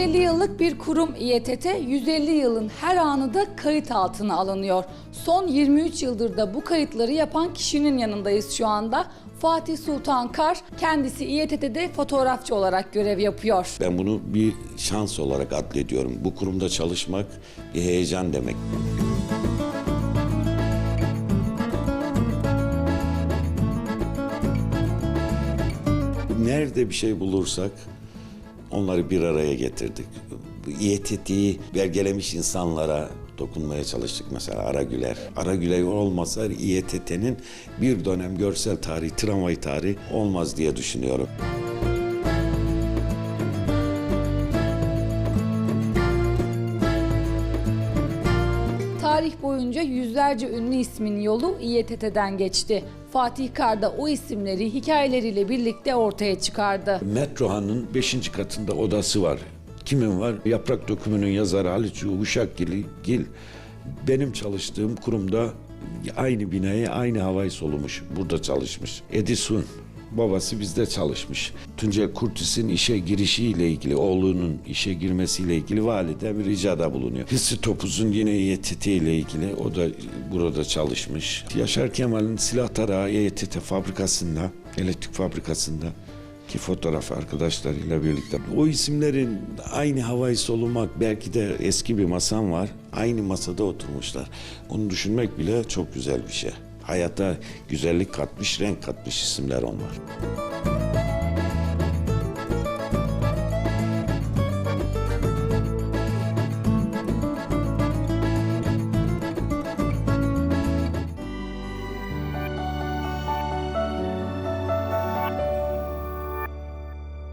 150 yıllık bir kurum İETT, 150 yılın her anı da kayıt altına alınıyor. Son 23 yıldır da bu kayıtları yapan kişinin yanındayız şu anda. Fatih Sultan Kar, kendisi İETT'de fotoğrafçı olarak görev yapıyor. Ben bunu bir şans olarak addediyorum. Bu kurumda çalışmak bir heyecan demek. Nerede bir şey bulursak onları bir araya getirdik. İETT'yi belgelemiş insanlara dokunmaya çalıştık mesela Aragüler. Aragüler olmasa İETT'nin bir dönem görsel tarihi, tramvay tarihi olmaz diye düşünüyorum. Tarih boyunca yüzlerce ünlü ismin yolu İETT'den geçti. Fatih Kar da o isimleri hikayeleriyle birlikte ortaya çıkardı. Metrohan'ın 5. katında odası var. Kimin var? Yaprak Dökümü'nün yazarı Halit Uşakgil. Gil. Benim çalıştığım kurumda aynı binayı, aynı havayı solumuş. Burada çalışmış. Edison babası bizde çalışmış. Tuncel Kurtis'in işe girişiyle ilgili, oğlunun işe girmesiyle ilgili valide bir ricada bulunuyor. Hissi Topuz'un yine EYTT ile ilgili, o da burada çalışmış. Yaşar Kemal'in silah tarağı EYTT fabrikasında, elektrik fabrikasında ki fotoğraf arkadaşlarıyla birlikte. O isimlerin aynı havayı solumak belki de eski bir masam var. Aynı masada oturmuşlar. Onu düşünmek bile çok güzel bir şey. Hayata güzellik katmış, renk katmış isimler onlar.